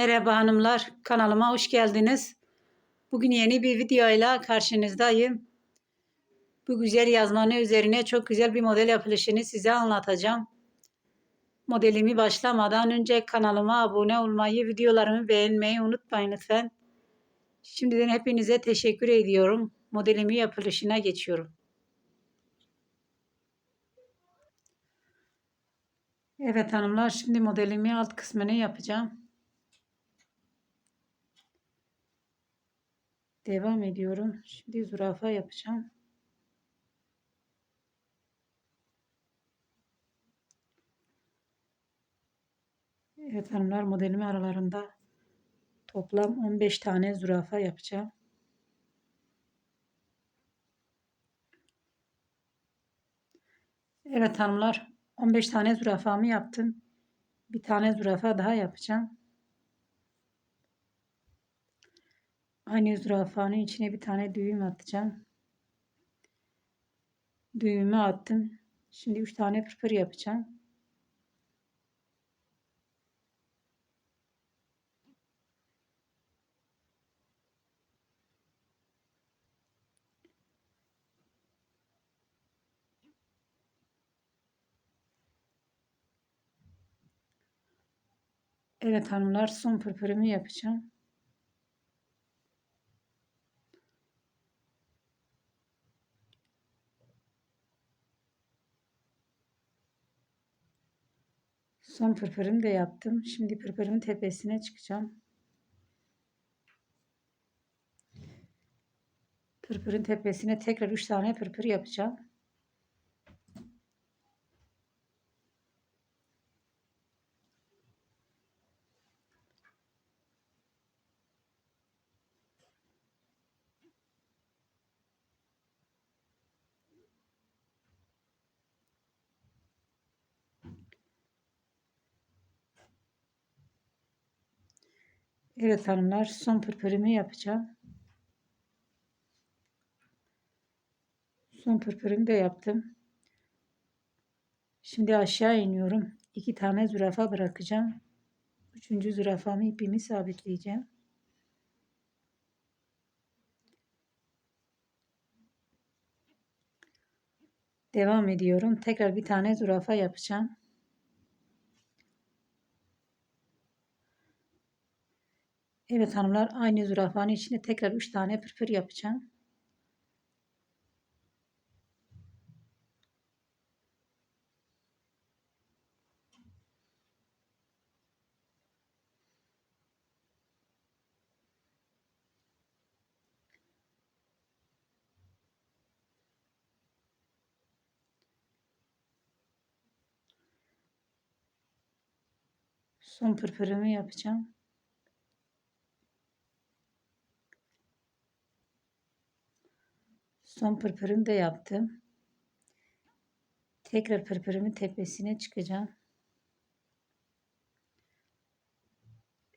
Merhaba hanımlar, kanalıma hoş geldiniz. Bugün yeni bir videoyla karşınızdayım. Bu güzel yazmanı üzerine çok güzel bir model yapılışını size anlatacağım. Modelimi başlamadan önce kanalıma abone olmayı, videolarımı beğenmeyi unutmayın lütfen. Şimdiden hepinize teşekkür ediyorum. Modelimi yapılışına geçiyorum. Evet hanımlar, şimdi modelimi alt kısmını yapacağım. Devam ediyorum. Şimdi zürafa yapacağım. Evet hanımlar modelimi aralarında toplam 15 tane zürafa yapacağım. Evet hanımlar 15 tane zürafamı yaptım. Bir tane zürafa daha yapacağım. Aynı zürafanın içine bir tane düğüm atacağım. Düğümü attım. Şimdi 3 tane pırpır yapacağım. Evet hanımlar son pırpırımı yapacağım. Son pırpırımı da yaptım. Şimdi pırpırımın tepesine çıkacağım. Pırpırın tepesine tekrar 3 tane pırpır yapacağım. Evet hanımlar son pırpırımı yapacağım. Son pırpırımı da yaptım. Şimdi aşağı iniyorum. İki tane zürafa bırakacağım. Üçüncü zürafamı ipimi sabitleyeceğim. Devam ediyorum. Tekrar bir tane zürafa yapacağım. Evet hanımlar aynı zürafanın içine tekrar 3 tane pırpır yapacağım. Son pırpırımı yapacağım. Son pırpırımı da yaptım. Tekrar pırpırımın tepesine çıkacağım.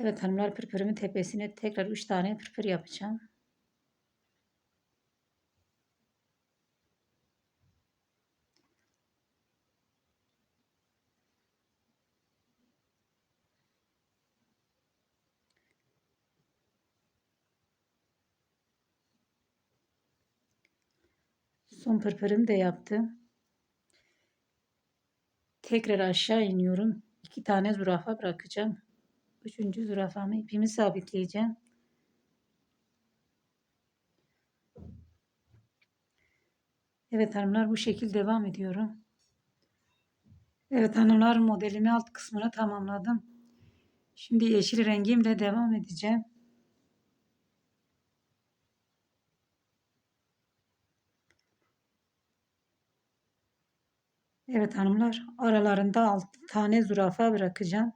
Evet hanımlar pırpırımın tepesine tekrar 3 tane pırpır yapacağım. Son pırpırımı da yaptım. Tekrar aşağı iniyorum. İki tane zürafa bırakacağım. Üçüncü zürafamı ipimi sabitleyeceğim. Evet hanımlar bu şekilde devam ediyorum. Evet hanımlar modelimi alt kısmına tamamladım. Şimdi yeşil rengimle devam edeceğim. Evet hanımlar aralarında 6 tane zürafa bırakacağım.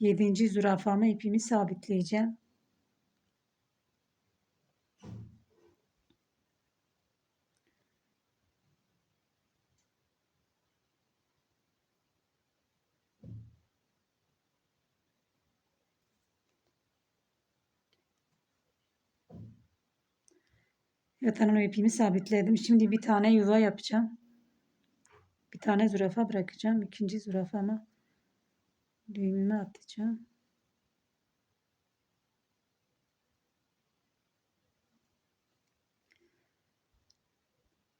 7. zürafama ipimi sabitleyeceğim. Evet hanım ipimi sabitledim. Şimdi bir tane yuva yapacağım. Bir tane zürafa bırakacağım. İkinci zürafama düğümümü atacağım.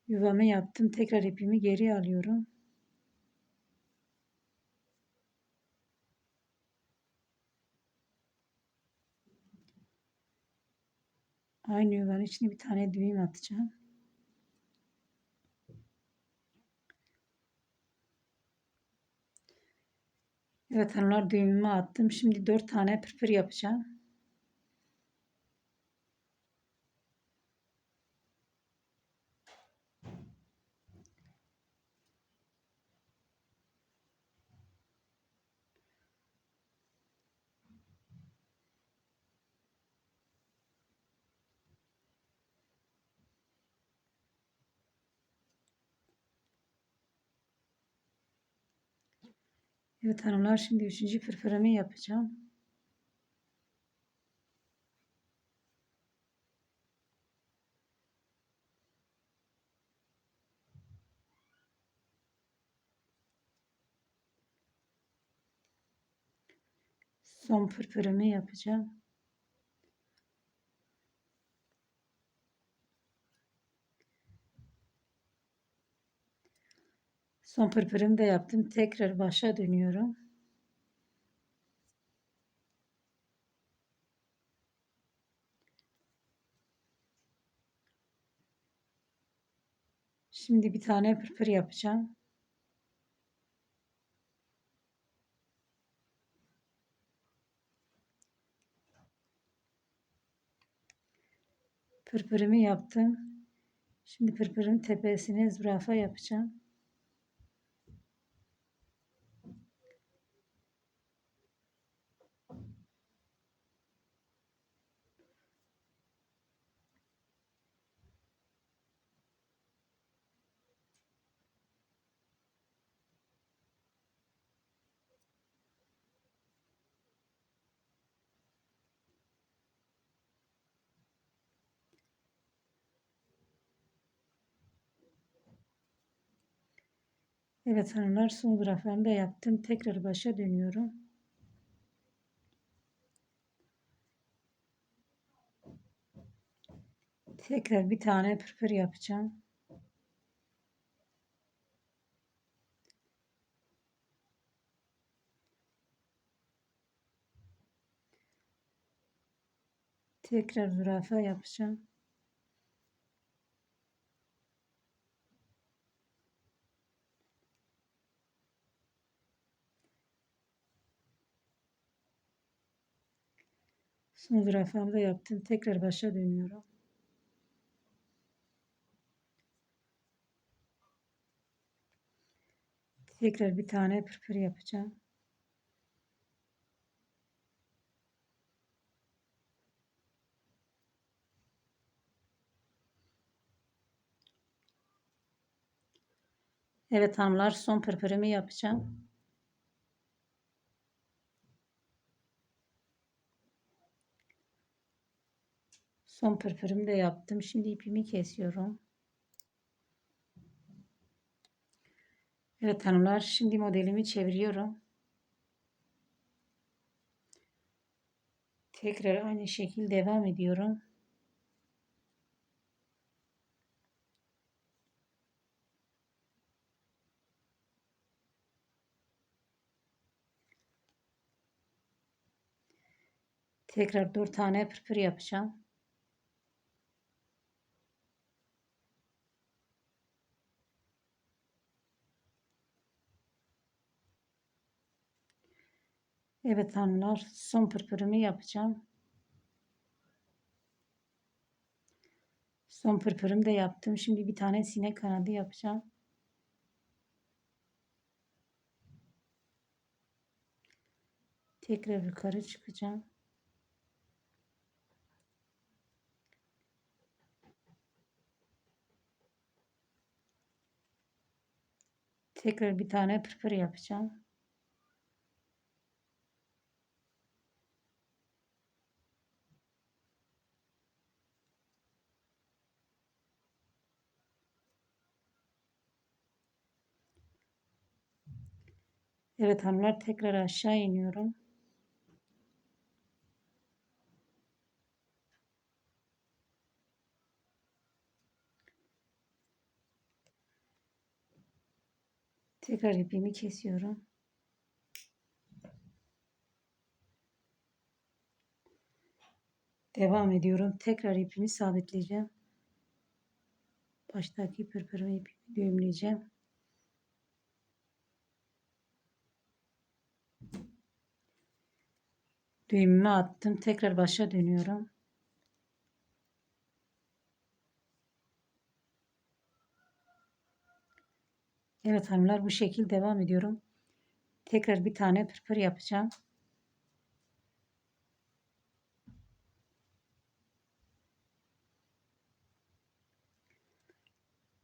Yuvamı yaptım. Tekrar ipimi geri alıyorum. Aynı yuvanın içine bir tane düğüm atacağım. Evet hanımlar düğümümü attım. Şimdi dört tane pırpır yapacağım. Evet hanımlar şimdi üçüncü fırfırımı yapacağım. Son fırfırımı yapacağım. Son pırpırımı da yaptım. Tekrar başa dönüyorum. Şimdi bir tane pırpır yapacağım. Pırpırımı yaptım. Şimdi pırpırın tepesine zürafa yapacağım. Evet hanımlar son da yaptım. Tekrar başa dönüyorum. Tekrar bir tane pırpır yapacağım. Tekrar zürafa yapacağım. Son zürafamı da yaptım. Tekrar başa dönüyorum. Tekrar bir tane pırpır yapacağım. Evet hanımlar son pırpırımı yapacağım. Son pırpırımı da yaptım. Şimdi ipimi kesiyorum. Evet hanımlar şimdi modelimi çeviriyorum. Tekrar aynı şekilde devam ediyorum. Tekrar 4 tane pırpır yapacağım. Evet hanımlar son pırpırımı yapacağım. Son pırpırımı da yaptım. Şimdi bir tane sinek kanadı yapacağım. Tekrar yukarı çıkacağım. Tekrar bir tane pırpır yapacağım. Evet hanımlar tekrar aşağı iniyorum. Tekrar ipimi kesiyorum. Devam ediyorum. Tekrar ipimi sabitleyeceğim. Baştaki pırpırımı ipimi düğümleyeceğim. Düğümümü attım. Tekrar başa dönüyorum. Evet hanımlar bu şekil devam ediyorum. Tekrar bir tane pırpır yapacağım.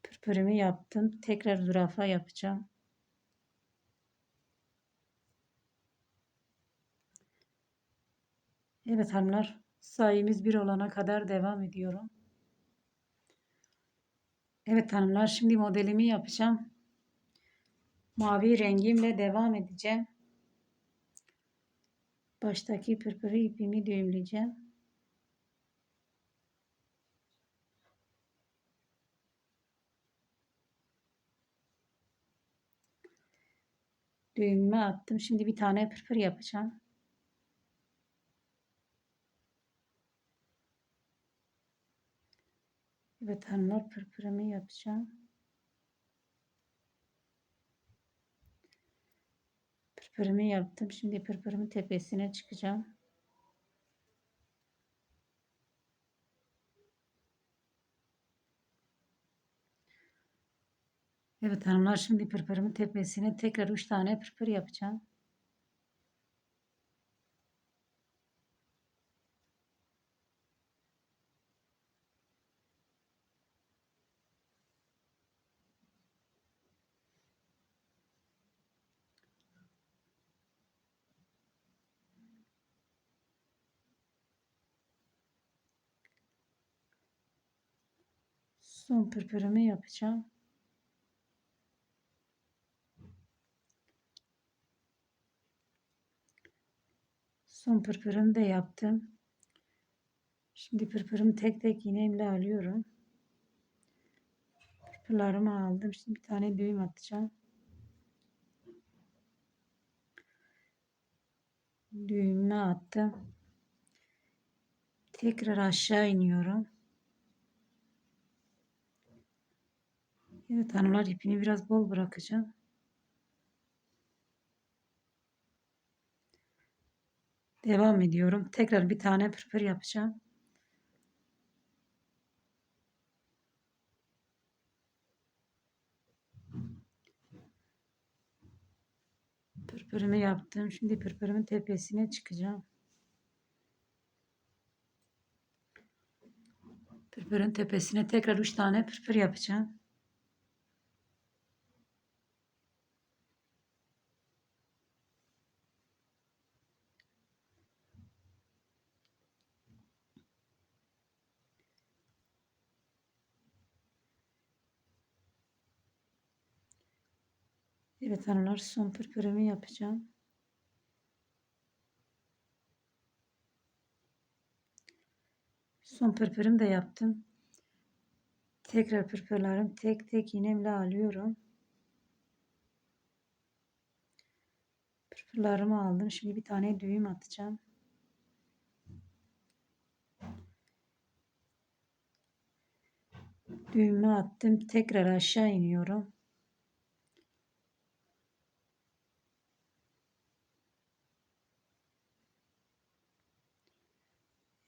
Pırpırımı yaptım. Tekrar zürafa yapacağım. Evet hanımlar sayımız bir olana kadar devam ediyorum. Evet hanımlar şimdi modelimi yapacağım. Mavi rengimle devam edeceğim. Baştaki pırpırı ipimi düğümleyeceğim. Düğümümü attım. Şimdi bir tane pırpır yapacağım. Evet hanımlar pırpırımı yapacağım. Pırpırımı yaptım. Şimdi pırpırımın tepesine çıkacağım. Evet hanımlar şimdi pırpırımın tepesine tekrar 3 tane pırpır yapacağım. Son pırpırımı yapacağım. Son pırpırımı da yaptım. Şimdi pırpırımı tek tek iğnemle alıyorum. Pırpırlarımı aldım. Şimdi bir tane düğüm atacağım. Düğümü attım. Tekrar aşağı iniyorum. Evet hanımlar ipini biraz bol bırakacağım. Devam ediyorum. Tekrar bir tane pırpır yapacağım. Pırpırımı yaptım. Şimdi pırpırımın tepesine çıkacağım. Pırpırın tepesine tekrar 3 tane pırpır yapacağım. Evet hanımlar son pırpırımı yapacağım. Son pırpırımı da yaptım. Tekrar pırpırlarım tek tek iğnemle alıyorum. Pırpırlarımı aldım. Şimdi bir tane düğüm atacağım. Düğümü attım. Tekrar aşağı iniyorum.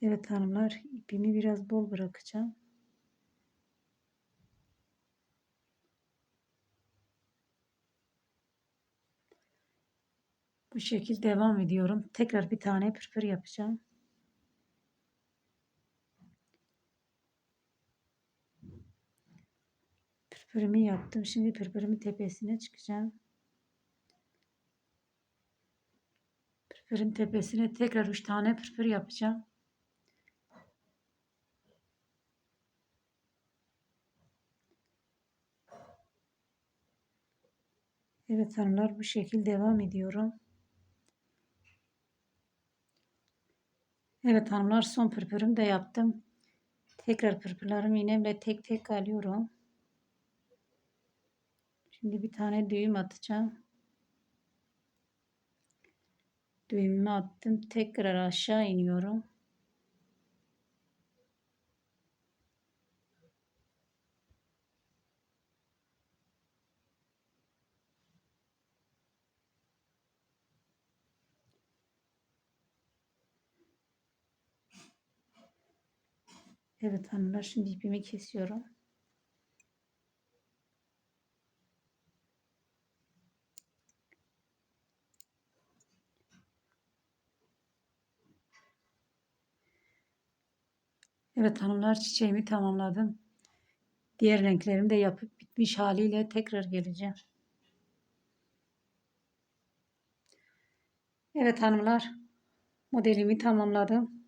Evet hanımlar ipimi biraz bol bırakacağım. Bu şekilde devam ediyorum. Tekrar bir tane pırpır yapacağım. Pırpırımı yaptım. Şimdi pırpırımın tepesine çıkacağım. Pırpırın tepesine tekrar 3 tane pırpır yapacağım. Evet hanımlar bu şekilde devam ediyorum. Evet hanımlar son pırpırımı da yaptım. Tekrar pırpırlarımı iğnemle tek tek alıyorum. Şimdi bir tane düğüm atacağım. Düğümümü attım. Tekrar aşağı iniyorum. Evet hanımlar şimdi ipimi kesiyorum. Evet hanımlar çiçeğimi tamamladım. Diğer renklerimi de yapıp bitmiş haliyle tekrar geleceğim. Evet hanımlar modelimi tamamladım.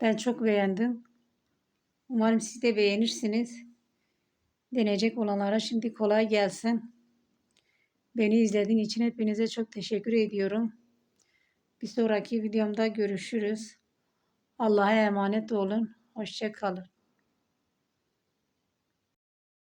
Ben çok beğendim. Umarım siz de beğenirsiniz. Deneyecek olanlara şimdi kolay gelsin. Beni izlediğin için hepinize çok teşekkür ediyorum. Bir sonraki videomda görüşürüz. Allah'a emanet olun. Hoşça kalın.